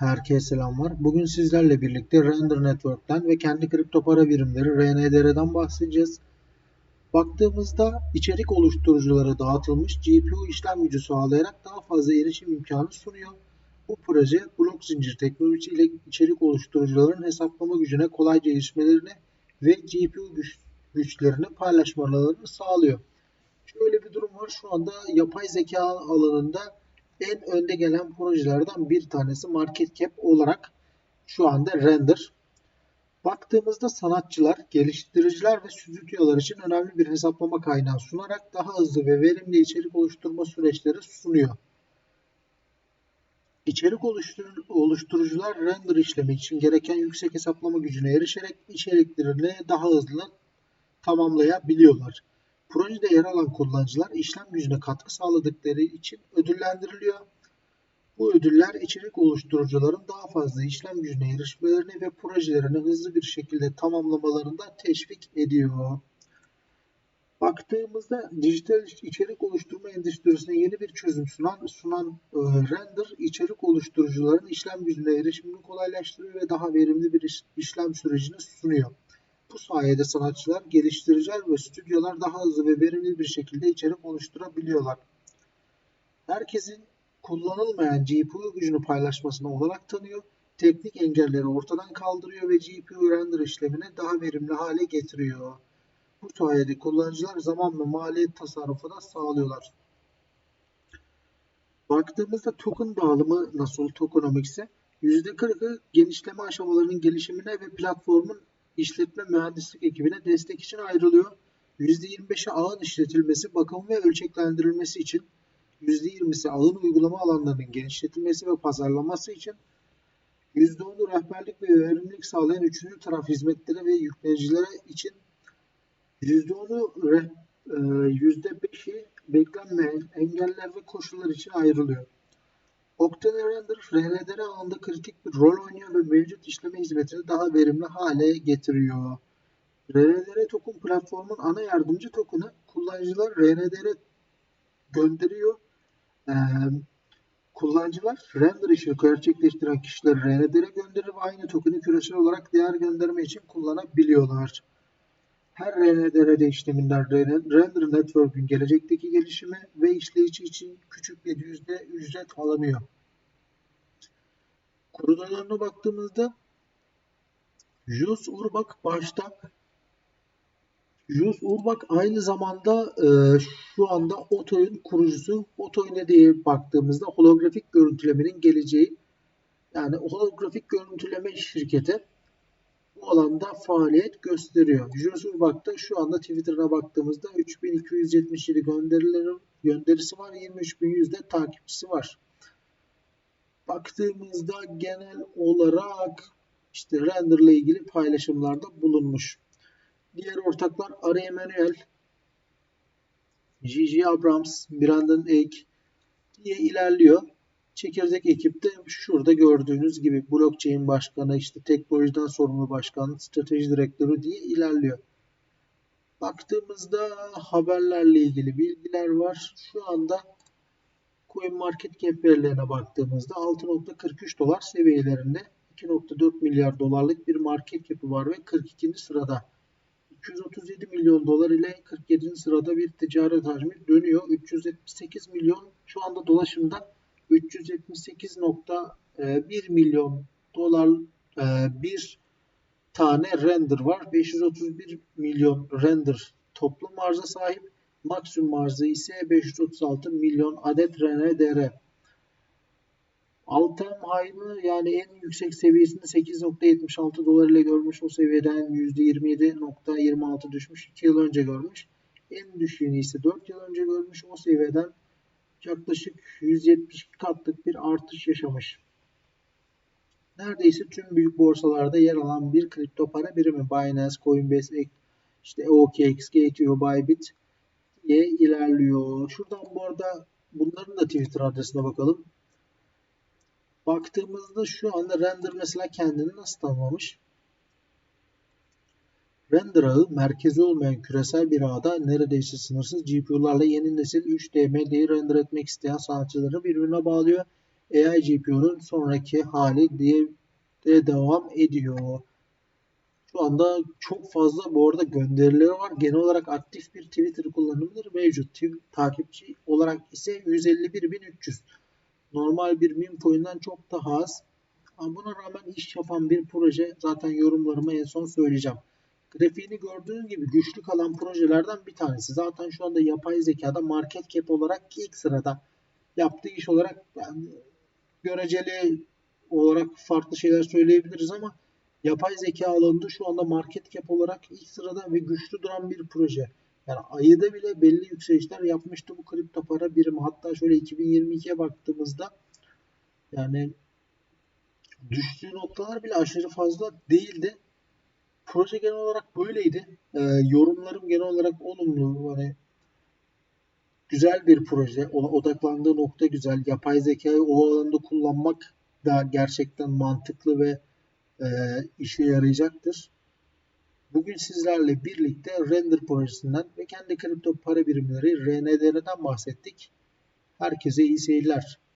Herkese selamlar. Bugün sizlerle birlikte Render Network'ten ve kendi kripto para birimleri RNDR'den bahsedeceğiz. Baktığımızda içerik oluşturuculara dağıtılmış GPU işlem gücü sağlayarak daha fazla erişim imkanı sunuyor. Bu proje blok zincir teknolojisiyle içerik oluşturucuların hesaplama gücüne kolayca erişmelerini ve GPU güç, güçlerini paylaşmalarını sağlıyor. Şöyle bir durum var. Şu anda yapay zeka alanında en önde gelen projelerden bir tanesi Market Cap olarak şu anda Render. Baktığımızda sanatçılar, geliştiriciler ve stüdyolar için önemli bir hesaplama kaynağı sunarak daha hızlı ve verimli içerik oluşturma süreçleri sunuyor. İçerik oluştur oluşturucular render işlemi için gereken yüksek hesaplama gücüne erişerek içeriklerini daha hızlı tamamlayabiliyorlar. Projede yer alan kullanıcılar işlem gücüne katkı sağladıkları için ödüllendiriliyor. Bu ödüller içerik oluşturucuların daha fazla işlem gücüne erişmelerini ve projelerini hızlı bir şekilde tamamlamalarında teşvik ediyor. Baktığımızda dijital içerik oluşturma endüstrisine yeni bir çözüm sunan, sunan e, Render, içerik oluşturucuların işlem gücüne erişimini kolaylaştırıyor ve daha verimli bir iş, işlem sürecini sunuyor. Bu sayede sanatçılar, geliştiriciler ve stüdyolar daha hızlı ve verimli bir şekilde içerik oluşturabiliyorlar. Herkesin kullanılmayan GPU gücünü paylaşmasına olanak tanıyor, teknik engelleri ortadan kaldırıyor ve GPU render işlemini daha verimli hale getiriyor. Bu sayede kullanıcılar zaman ve maliyet tasarrufu da sağlıyorlar. Baktığımızda token dağılımı nasıl tokenomics'e %40'ı genişleme aşamalarının gelişimine ve platformun işletme mühendislik ekibine destek için ayrılıyor. %25'i ağın işletilmesi, bakımı ve ölçeklendirilmesi için, %20'si ağın uygulama alanlarının genişletilmesi ve pazarlaması için, %10'u rehberlik ve verimlilik sağlayan üçüncü taraf hizmetleri ve yüklenicilere için, %10'u %5'i e, beklenmeyen engeller ve koşullar için ayrılıyor. Octane Render, RNDR alanında kritik bir rol oynuyor ve mevcut işleme hizmetini daha verimli hale getiriyor. RNDR token platformun ana yardımcı token'ı kullanıcılar RNDR gönderiyor. Ee, kullanıcılar render işini gerçekleştiren kişiler RNDR gönderir ve aynı token'i küresel olarak değer gönderme için kullanabiliyorlar. Her RNDR işleminden Render Network'ün gelecekteki gelişimi ve işleyici için küçük bir yüzde ücret alınıyor. Kurudalarına baktığımızda Jus Urbak başta Jus Urbak aynı zamanda e, şu anda Otoy'un kurucusu. Otoy ne diye baktığımızda holografik görüntülemenin geleceği yani holografik görüntüleme şirketi bu alanda faaliyet gösteriyor. Da şu anda Twitter'a baktığımızda 3277 gönderilerin gönderisi var. 23.100 de takipçisi var. Baktığımızda genel olarak işte render ile ilgili paylaşımlarda bulunmuş. Diğer ortaklar Ari Emanuel, Gigi Abrams, Brandon Egg diye ilerliyor. Çekirdek ekipte şurada gördüğünüz gibi blockchain başkanı, işte teknolojiden sorumlu başkan, strateji direktörü diye ilerliyor. Baktığımızda haberlerle ilgili bilgiler var. Şu anda Coin Market Cap verilerine baktığımızda 6.43 dolar seviyelerinde 2.4 milyar dolarlık bir market cap'i var ve 42. sırada. 237 milyon dolar ile 47. sırada bir ticaret hacmi dönüyor. 378 milyon şu anda dolaşımda 378.1 e, milyon dolar e, bir tane render var. 531 milyon render toplam arıza sahip. Maksimum arzı ise 536 milyon adet RNDR. Altem High'ı yani en yüksek seviyesinde 8.76 dolar ile görmüş. O seviyeden %27.26 düşmüş. 2 yıl önce görmüş. En düşüğünü ise 4 yıl önce görmüş. O seviyeden yaklaşık 170 katlık bir artış yaşamış. Neredeyse tüm büyük borsalarda yer alan bir kripto para birimi Binance, Coinbase, işte OKX, Gateway, Bybit diye ilerliyor. Şuradan bu arada bunların da Twitter adresine bakalım. Baktığımızda şu anda Render mesela kendini nasıl tanımlamış? Render ağı merkezi olmayan küresel bir ağda neredeyse sınırsız GPU'larla yeni nesil 3D medyayı render etmek isteyen sanatçıları birbirine bağlıyor. AIGPO'nun sonraki hali diye de devam ediyor. Şu anda çok fazla bu arada gönderileri var. Genel olarak aktif bir Twitter kullanımları mevcut. Tw- Takipçi olarak ise 151.300. Normal bir meme coin'den çok daha az. Ama buna rağmen iş yapan bir proje. Zaten yorumlarımı en son söyleyeceğim. Grafiğini gördüğün gibi güçlü kalan projelerden bir tanesi. Zaten şu anda yapay zekada market cap olarak ilk sırada. Yaptığı iş olarak yani göreceli olarak farklı şeyler söyleyebiliriz ama yapay zeka alanında şu anda market cap olarak ilk sırada ve güçlü duran bir proje. Yani ayıda bile belli yükselişler yapmıştı bu kripto para birimi. Hatta şöyle 2022'ye baktığımızda yani düştüğü noktalar bile aşırı fazla değildi. Proje genel olarak böyleydi. Ee, yorumlarım genel olarak olumlu. Hani güzel bir proje. Ona odaklandığı nokta güzel. Yapay zekayı o alanda kullanmak da gerçekten mantıklı ve e, işe yarayacaktır. Bugün sizlerle birlikte Render projesinden ve kendi kripto para birimleri RNDR'den bahsettik. Herkese iyi seyirler.